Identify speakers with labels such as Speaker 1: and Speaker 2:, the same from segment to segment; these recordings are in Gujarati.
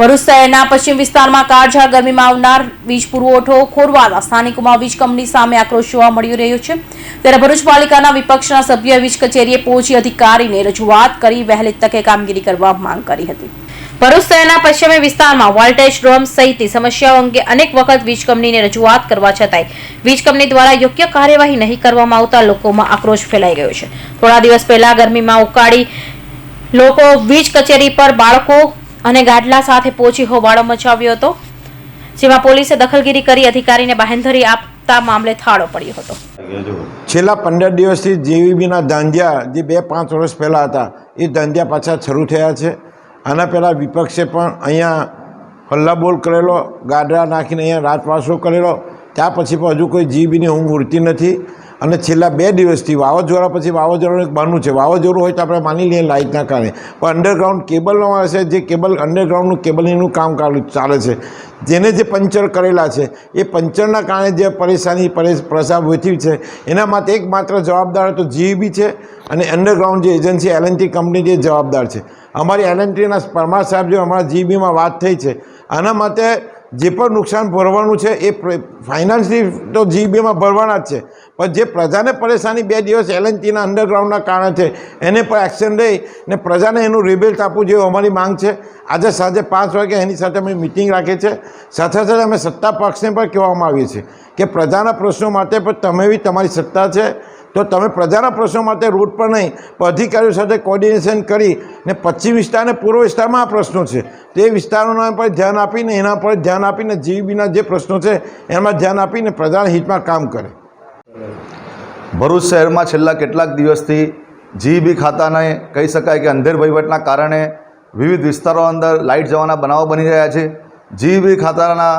Speaker 1: ભરૂચ શહેરના પશ્ચિમ વિસ્તારમાં કાળઝાળ ગરમીમાં આવનાર વીજ પુરવઠો ખોરવાતા સ્થાનિકોમાં વીજ કંપની સામે આક્રોશ જોવા મળી રહ્યો છે. ત્યારે ભરૂચ પાલિકાના વિપક્ષના સભ્ય વીજ કચેરીએ પહોંચી અધિકારીને રજૂઆત કરી વહેલી તકે કામગીરી કરવા માંગ કરી હતી. ભરૂચ શહેરના પશ્ચિમી વિસ્તારમાં વોલ્ટેજ ડ્રોમ સહિતની સમસ્યાઓ અંગે અનેક વખત વીજ કંપનીને રજૂઆત કરવા છતાંય વીજ કંપની દ્વારા યોગ્ય કાર્યવાહી નહીં કરવામાં આવતા લોકોમાં આક્રોશ ફેલાઈ ગયો છે. થોડા દિવસ પહેલા ગરમીમાં ઉકાળી લોકો વીજ કચેરી પર બાળકો અને ગાડલા સાથે પહોંચી હોબાળો મચાવ્યો હતો, જેમાં પોલીસે દખલગીરી કરી અધિકારીને બાહેંધરી આપતા મામલે થાળો પડ્યો હતો.
Speaker 2: છેલ્લા પંદર દિવસથી જેવીબીના ધાંધિયા, જે બે પાંચ વર્ષ પહેલાં હતા, એ ધાંધ્યા પાછા શરૂ થયા છે. આના પહેલાં વિપક્ષે પણ અહીંયા હલ્લાબોલ કરેલો ગાડરા નાખીને અહીંયા રાજપાસો કરેલો ત્યાં પછી પણ હજુ કોઈ જીબીની ઊંઘ ઉડતી નથી. અને છેલ્લા બે દિવસથી વાવાઝોડા પછી વાવાઝોડાનું એક બહાનું છે. વાવાઝોડું હોય તો આપણે માની લઈએ લાઇટના કારણે. પણ અંડરગ્રાઉન્ડ કેબલનો હશે જે કેબલ અંડરગ્રાઉન્ડનું કેબલિંગનું કામ ચાલુ છે. જેને જે પંચર કરેલા છે, એ પંચરના કારણે જે પરેશાની, પરેશ પ્રસાર વેઠી છે, એના માટે એકમાત્ર જવાબદાર તો જીઈબી છે અને અંડરગ્રાઉન્ડ જે એજન્સી એલએનટી કંપની જે જવાબદાર છે. અમારી એલએનટીના પરમાર સાહેબ જે અમારા જીઈબીમાં વાત થઈ છે, આના માટે જે પણ નુકસાન ભરવાનું છે એ ફાઇનાન્સની તો જીબીમાં ભરવાના જ છે. પણ જે પ્રજાને પરેશાની બે દિવસ એલએનટીના અંડરગ્રાઉન્ડના કારણે છે, એને પણ એક્શન લઈ ને પ્રજાને એનું રિબેલ્ટ આપવું જોઈએ અમારી માંગ છે. આજે સાંજે પાંચ વાગે એની સાથે અમે મિટિંગ રાખીએ છે સાથે સાથે અમે સત્તા પક્ષને પણ કહેવામાં આવીએ છીએ કે પ્રજાના પ્રશ્નો માટે પણ તમે બી તમારી સત્તા છે. તો તમે પ્રજાના પ્રશ્નો માટે રોડ પર નહીં, પણ અધિકારીઓ સાથે કોર્ડિનેશન કરી ને પશ્ચિમ વિસ્તાર અને પૂર્વ વિસ્તારમાં આ પ્રશ્નો છે. તે વિસ્તારોના પર ધ્યાન આપીને, એના પર ધ્યાન આપીને જીવીબીના જે પ્રશ્નો છે એમાં ધ્યાન આપીને પ્રજાના હિતમાં કામ કરે.
Speaker 3: ભરૂચ શહેરમાં છેલ્લા કેટલાક દિવસથી જીબી ખાતાને કહી શકાય કે અંધેર વહીવટના કારણે વિવિધ વિસ્તારો અંદર લાઇટ જવાના બનાવો બની રહ્યા છે. જીબી ખાતાના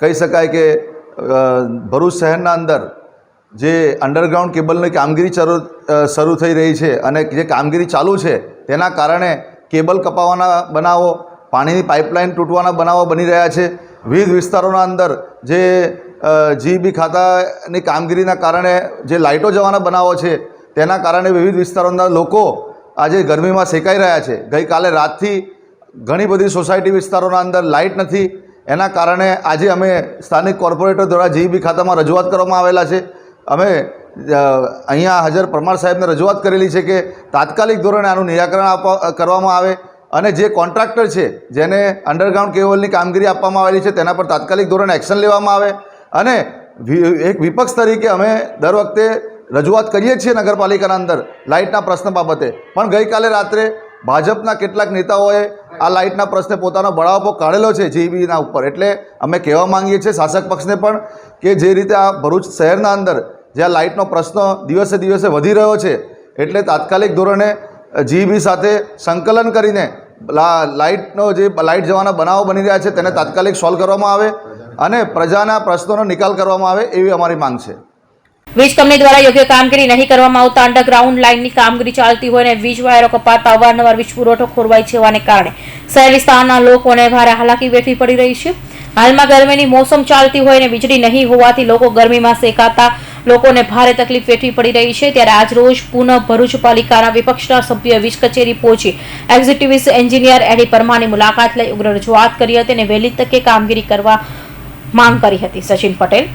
Speaker 3: કહી શકાય કે ભરૂચ શહેરના અંદર જે અંડરગ્રાઉન્ડ કેબલની કામગીરી શરૂ શરૂ થઈ રહી છે અને જે કામગીરી ચાલુ છે, તેના કારણે કેબલ કપાવવાના બનાવો, પાણીની પાઇપલાઇન તૂટવાના બનાવો બની રહ્યા છે. વિવિધ વિસ્તારોના અંદર જે જીબી ખાતાની કામગીરીના કારણે જે લાઇટો જવાના બનાવો છે, તેના કારણે વિવિધ વિસ્તારોના લોકો આજે ગરમીમાં શેકાઈ રહ્યા છે. ગઈકાલે રાતથી ઘણી બધી સોસાયટી વિસ્તારોના અંદર લાઇટ નથી. એના કારણે આજે અમે સ્થાનિક કોર્પોરેટર દ્વારા જીબી ખાતામાં રજૂઆત કરવામાં આવેલા છે. અમે અહીંયા હાજર પરમાર સાહેબને રજૂઆત કરેલી છે કે તાત્કાલિક ધોરણે આનું નિરાકરણ આપવા કરવામાં આવે અને જે કોન્ટ્રાક્ટર છે, જેને અંડરગ્રાઉન્ડ કેબલની કામગીરી આપવામાં આવેલી છે, તેના પર તાત્કાલિક ધોરણે એક્શન લેવામાં આવે અને એક વિપક્ષ તરીકે અમે દર વખતે રજૂઆત કરીએ છીએ નગરપાલિકાના અંદર લાઇટના પ્રશ્ન બાબતે. પણ ગઈકાલે રાત્રે ભાજપના કેટલાક નેતાઓએ આ લાઇટના પ્રશ્ને પોતાનો બળાવો કાઢેલો છે જીબીના ઉપર. એટલે અમે કહેવા માંગીએ છીએ શાસક પક્ષને પણ કે જે રીતે આ ભરૂચ શહેરના અંદર જ્યાં લાઇટનો પ્રશ્ન દિવસે દિવસે વધી રહ્યો છે, એટલે તાત્કાલિક ધોરણે જીબી સાથે સંકલન કરીને લાઇટનો જે લાઇટ જવાના બનાવો બની રહ્યા છે તેને તાત્કાલિક સોલ્વ કરવામાં આવે અને પ્રજાના પ્રશ્નોનો નિકાલ કરવામાં આવે એવી અમારી માંગ છે.
Speaker 1: વીજ કંપની દ્વારા યોગ્ય કામગીરી નહીં કરવામાં આવતા અંડરગ્રાઉન્ડ લાઇનની કામગીરી ચાલતી હોય અને વીજ વાયરો કપાતા અવારનવાર વીજ પુરવઠો ખોરવાઈ જવાને કારણે શહેર વિસ્તારના લોકોને ભારે હાલાકી વેઠવી પડી રહી છે. હાલમાં ગરમીની મોસમ ચાલતી હોય અને વીજળી નહીં હોવાથી લોકો ગરમીમાં શેકાતા લોકોને ભારે તકલીફ વેઠવી પડી રહી છે. ત્યારે આજરોજ પુનઃ ભરૂચ પાલિકાના વિપક્ષના સભ્ય વીજ કચેરી પહોંચી. એક્ઝિક્યુટિવ એન્જિનિયર એડી પરમાની મુલાકાત લઈ ઉગ્ર રજૂઆત કરી હતી અને વહેલી તકે કામગીરી કરવા માંગ કરી હતી. સચિન પટેલ